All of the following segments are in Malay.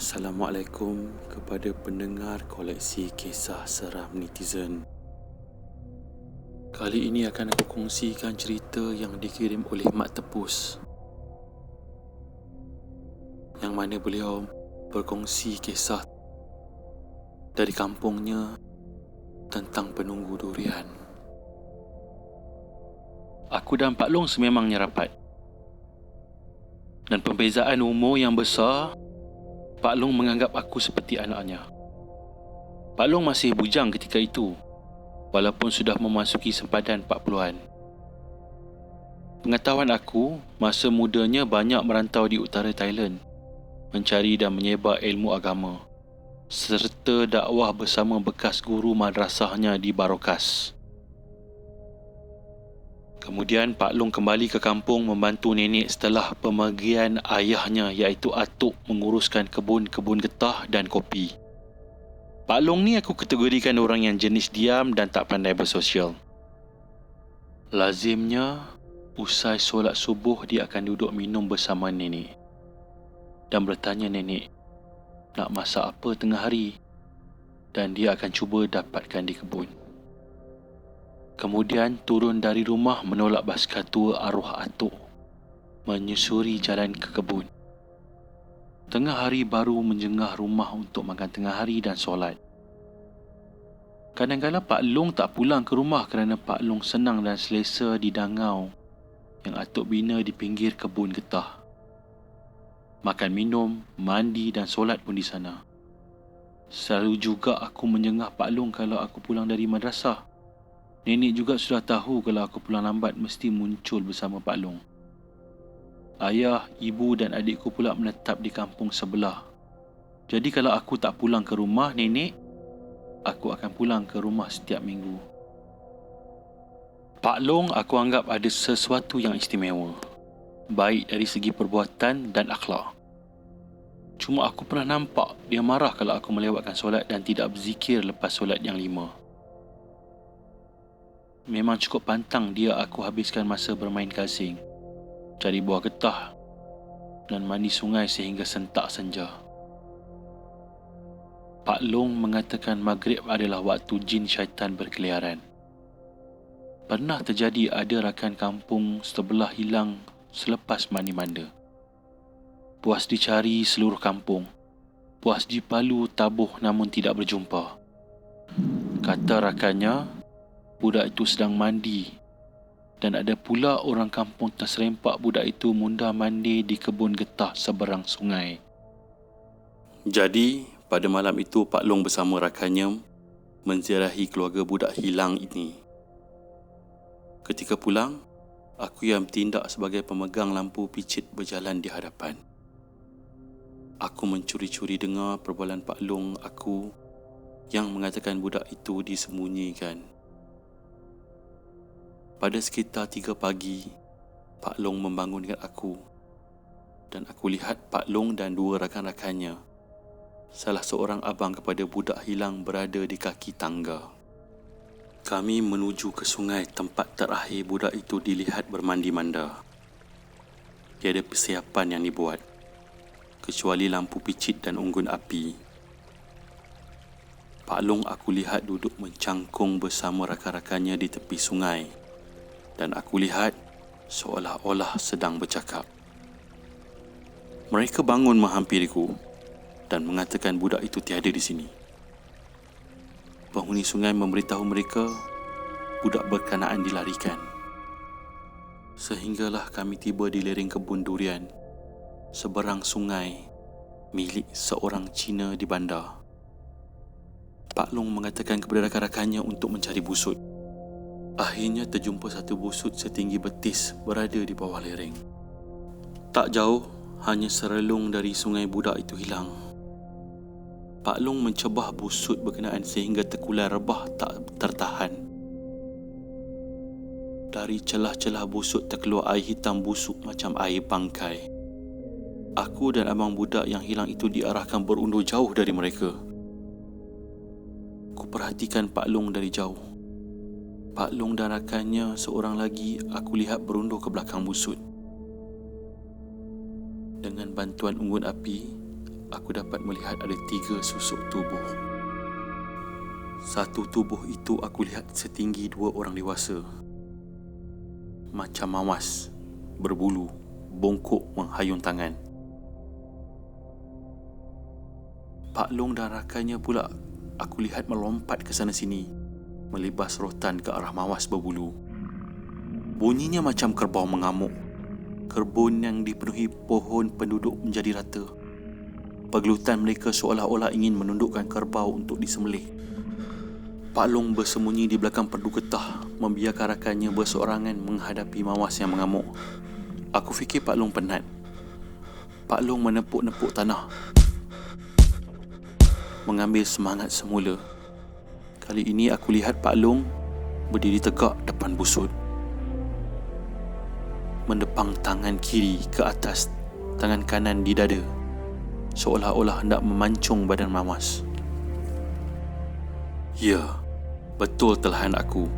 Assalamualaikum kepada pendengar koleksi kisah seram netizen. Kali ini akan aku kongsikan cerita yang dikirim oleh Mak Tepus. Yang mana beliau berkongsi kisah dari kampungnya tentang penunggu durian. Aku dan Pak Long sememangnya rapat. Dan pembezaan umur yang besar Pak Long menganggap aku seperti anaknya. Pak Long masih bujang ketika itu, walaupun sudah memasuki sempadan 40-an. Pengetahuan aku, masa mudanya banyak merantau di utara Thailand, mencari dan menyebar ilmu agama, serta dakwah bersama bekas guru madrasahnya di Barokas. Kemudian Pak Long kembali ke kampung membantu nenek setelah pemergian ayahnya iaitu Atuk menguruskan kebun-kebun getah dan kopi. Pak Long ni aku kategorikan orang yang jenis diam dan tak pandai bersosial. Lazimnya, usai solat subuh dia akan duduk minum bersama nenek. Dan bertanya nenek, nak masak apa tengah hari? Dan dia akan cuba dapatkan di kebun. Kemudian turun dari rumah menolak basikal tua arwah atuk. Menyusuri jalan ke kebun. Tengah hari baru menjengah rumah untuk makan tengah hari dan solat. Kadang-kadang Pak Long tak pulang ke rumah kerana Pak Long senang dan selesa di dangau yang atuk bina di pinggir kebun getah. Makan minum, mandi dan solat pun di sana. Selalu juga aku menjengah Pak Long kalau aku pulang dari madrasah. Nenek juga sudah tahu kalau aku pulang lambat mesti muncul bersama Pak Long. Ayah, ibu dan adikku pula menetap di kampung sebelah. Jadi kalau aku tak pulang ke rumah nenek, aku akan pulang ke rumah setiap minggu. Pak Long aku anggap ada sesuatu yang istimewa. Baik dari segi perbuatan dan akhlak. Cuma aku pernah nampak dia marah kalau aku melewatkan solat dan tidak berzikir lepas solat yang lima. Memang cukup pantang dia aku habiskan masa bermain gasing, cari buah getah dan mandi sungai sehingga sentak senja. Pak Long mengatakan maghrib adalah waktu jin syaitan berkeliaran. Pernah terjadi ada rakan kampung sebelah hilang selepas mandi manda. Puas dicari seluruh kampung. Puas dipalu tabuh namun tidak berjumpa. Kata rakannya, budak itu sedang mandi dan ada pula orang kampung terserempak budak itu munda mandi di kebun getah seberang sungai. Jadi, pada malam itu Pak Long bersama rakannya menziarahi keluarga budak hilang ini. Ketika pulang, aku yang tindak sebagai pemegang lampu picit berjalan di hadapan. Aku mencuri-curi dengar perbualan Pak Long aku yang mengatakan budak itu disembunyikan pada sekitar tiga pagi, Pak Long membangunkan aku dan aku lihat Pak Long dan dua rakan-rakannya. Salah seorang abang kepada budak hilang berada di kaki tangga. Kami menuju ke sungai tempat terakhir budak itu dilihat bermandi manda. Tiada persiapan yang dibuat, kecuali lampu picit dan unggun api. Pak Long aku lihat duduk mencangkung bersama rakan-rakannya di tepi sungai dan aku lihat seolah-olah sedang bercakap. Mereka bangun menghampiriku dan mengatakan budak itu tiada di sini. Penghuni sungai memberitahu mereka budak berkenaan dilarikan. Sehinggalah kami tiba di lereng kebun durian seberang sungai milik seorang Cina di bandar. Pak Long mengatakan kepada rakan-rakannya untuk mencari busut. Akhirnya terjumpa satu busut setinggi betis berada di bawah lereng. Tak jauh, hanya serelung dari sungai budak itu hilang. Pak Long mencebah busut berkenaan sehingga terkulai rebah tak tertahan. Dari celah-celah busut terkeluar air hitam busuk macam air bangkai. Aku dan abang budak yang hilang itu diarahkan berundur jauh dari mereka. Ku perhatikan Pak Long dari jauh. Pak Long dan rakannya seorang lagi aku lihat berundur ke belakang busut. Dengan bantuan unggun api, aku dapat melihat ada tiga susuk tubuh. Satu tubuh itu aku lihat setinggi dua orang dewasa. Macam mawas, berbulu, bongkok menghayun tangan. Pak Long dan rakannya pula aku lihat melompat ke sana sini, melibas rotan ke arah mawas berbulu. Bunyinya macam kerbau mengamuk. Kerbun yang dipenuhi pohon penduduk menjadi rata. Pergelutan mereka seolah-olah ingin menundukkan kerbau untuk disembelih. Pak Long bersembunyi di belakang perdu getah membiarkan rakannya berseorangan menghadapi mawas yang mengamuk. Aku fikir Pak Long penat. Pak Long menepuk-nepuk tanah. Mengambil semangat semula. Kali ini aku lihat Pak Long berdiri tegak depan busut. Mendepang tangan kiri ke atas tangan kanan di dada. Seolah-olah hendak memancung badan mawas. Ya, betul telahan aku.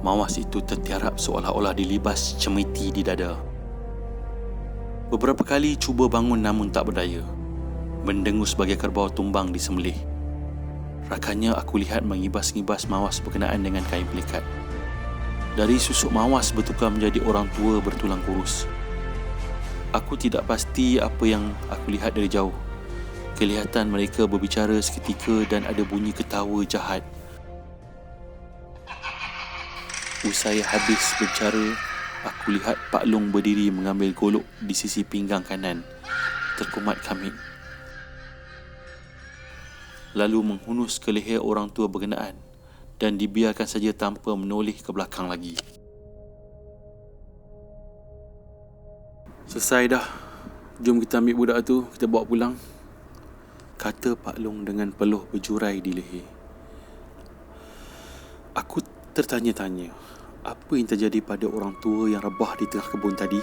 Mawas itu tertiarap seolah-olah dilibas cemeti di dada. Beberapa kali cuba bangun namun tak berdaya. Mendengus sebagai kerbau tumbang di sembelih. Rakannya aku lihat mengibas-ngibas mawas berkenaan dengan kain pelikat. Dari susuk mawas bertukar menjadi orang tua bertulang kurus. Aku tidak pasti apa yang aku lihat dari jauh. Kelihatan mereka berbicara seketika dan ada bunyi ketawa jahat. Usai habis berbicara, aku lihat Pak Long berdiri mengambil golok di sisi pinggang kanan, terkumat kamit. Lalu menghunus ke leher orang tua berkenaan dan dibiarkan saja tanpa menoleh ke belakang lagi. Selesai dah. Jom kita ambil budak tu, kita bawa pulang kata Pak Long dengan peluh berjurai di leher. Aku tertanya-tanya, apa yang terjadi pada orang tua yang rebah di tengah kebun tadi?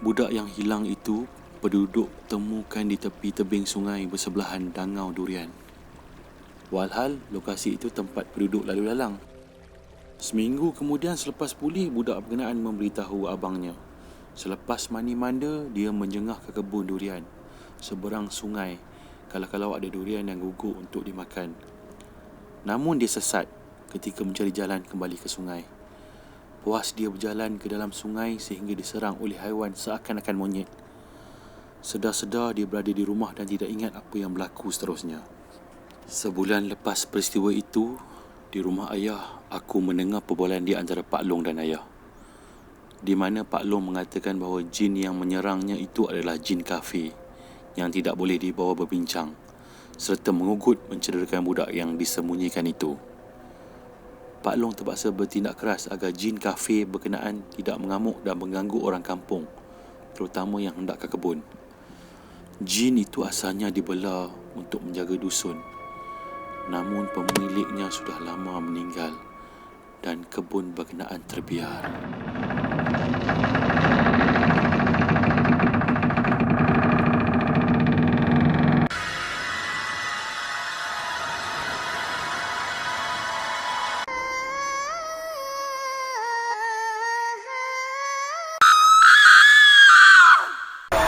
Budak yang hilang itu penduduk temukan di tepi tebing sungai bersebelahan dangau durian. Walhal, lokasi itu tempat penduduk lalu lalang. Seminggu kemudian selepas pulih, budak berkenaan memberitahu abangnya. Selepas mani manda, dia menjengah ke kebun durian seberang sungai kalau-kalau ada durian yang gugur untuk dimakan. Namun dia sesat ketika mencari jalan kembali ke sungai. Puas dia berjalan ke dalam sungai sehingga diserang oleh haiwan seakan-akan monyet. Sedar-sedar dia berada di rumah dan tidak ingat apa yang berlaku seterusnya. Sebulan lepas peristiwa itu, di rumah ayah, aku mendengar perbualan di antara Pak Long dan ayah. Di mana Pak Long mengatakan bahawa jin yang menyerangnya itu adalah jin kafe yang tidak boleh dibawa berbincang serta mengugut mencederakan budak yang disembunyikan itu. Pak Long terpaksa bertindak keras agar jin kafe berkenaan tidak mengamuk dan mengganggu orang kampung, terutama yang hendak ke kebun. Jin itu asalnya dibela untuk menjaga dusun. Namun pemiliknya sudah lama meninggal dan kebun berkenaan terbiar.